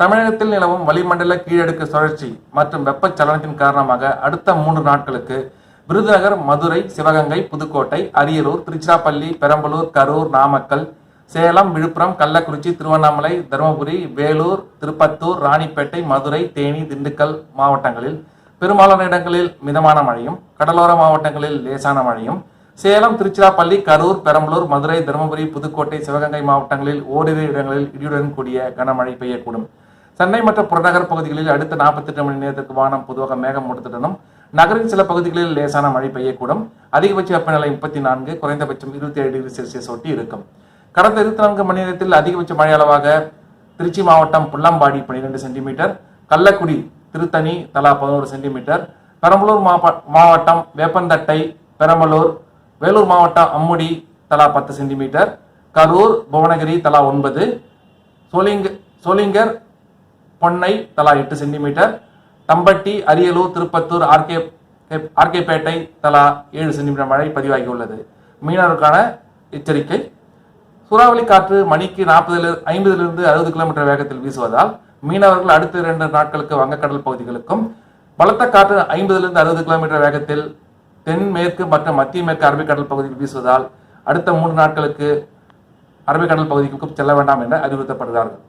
தமிழகத்தில் நிலவும் வளிமண்டல கீழடுக்கு சுழற்சி மற்றும் வெப்பச்சலனத்தின் காரணமாக அடுத்த மூன்று நாட்களுக்கு விருதுநகர் மதுரை சிவகங்கை புதுக்கோட்டை அரியலூர் திருச்சிராப்பள்ளி பெரம்பலூர் கரூர் நாமக்கல் சேலம் விழுப்புரம் கள்ளக்குறிச்சி திருவண்ணாமலை தருமபுரி வேலூர் திருப்பத்தூர் ராணிப்பேட்டை மதுரை தேனி திண்டுக்கல் மாவட்டங்களில் பெரும்பாலான இடங்களில் மிதமான மழையும் கடலோர மாவட்டங்களில் லேசான மழையும் சேலம் திருச்சிராப்பள்ளி கரூர் பெரம்பலூர் மதுரை தருமபுரி புதுக்கோட்டை சிவகங்கை மாவட்டங்களில் ஓரிரு இடங்களில் இடியுடன் கூடிய கனமழை பெய்யக்கூடும். சென்னை மற்றும் புறநகர் பகுதிகளில் அடுத்த 48 மணி நேரத்திற்கு வானம் பொதுவாக மேகமூட்டத்துடனும் நகரின் சில பகுதிகளில் லேசான மழை பெய்யக்கூடும். அதிகபட்ச வெப்பநிலை முப்பத்தி நான்கு குறைந்தபட்சம் இருபத்தி ஏழு டிகிரி செல்சியஸ் ஒட்டி இருக்கும். கடந்த இருபத்தி நான்கு மணி நேரத்தில் அதிகபட்ச மழை அளவாக திருச்சி மாவட்டம் புள்ளம்பாடி பன்னிரெண்டு சென்டிமீட்டர் கள்ளக்குடி திருத்தணி தலா பதினோரு சென்டிமீட்டர் பெரம்பலூர் மாவட்டம் வேப்பந்தட்டை பெரம்பலூர் வேலூர் மாவட்டம் அம்முடி தலா பத்து சென்டிமீட்டர் கரூர் புவனகிரி தலா ஒன்பது சோலிங்க சோலிங்கர் பொன்னை தலா எட்டு சென்டிமீட்டர் தம்பட்டி அரியலூர் திருப்பத்தூர் ஆர்கே ஆர்கேபேட்டை தலா ஏழு சென்டிமீட்டர் மழை பதிவாகியுள்ளது. மீனவருக்கான எச்சரிக்கை. சூறாவளி காற்று மணிக்கு நாற்பதுல ஐம்பதிலிருந்து அறுபது கிலோமீட்டர் வேகத்தில் வீசுவதால் மீனவர்கள் அடுத்த இரண்டு நாட்களுக்கு வங்கக்கடல் பகுதிகளுக்கும் பலத்த காற்று ஐம்பதிலிருந்து அறுபது கிலோமீட்டர் வேகத்தில் தென்மேற்கு மற்றும் மத்திய மேற்கு அரபிக்கடல் பகுதியில் வீசுவதால் அடுத்த மூன்று நாட்களுக்கு அரபிக்கடல் பகுதிகளுக்கும் செல்ல வேண்டாம் என அறிவுறுத்தப்படுகிறார்கள்.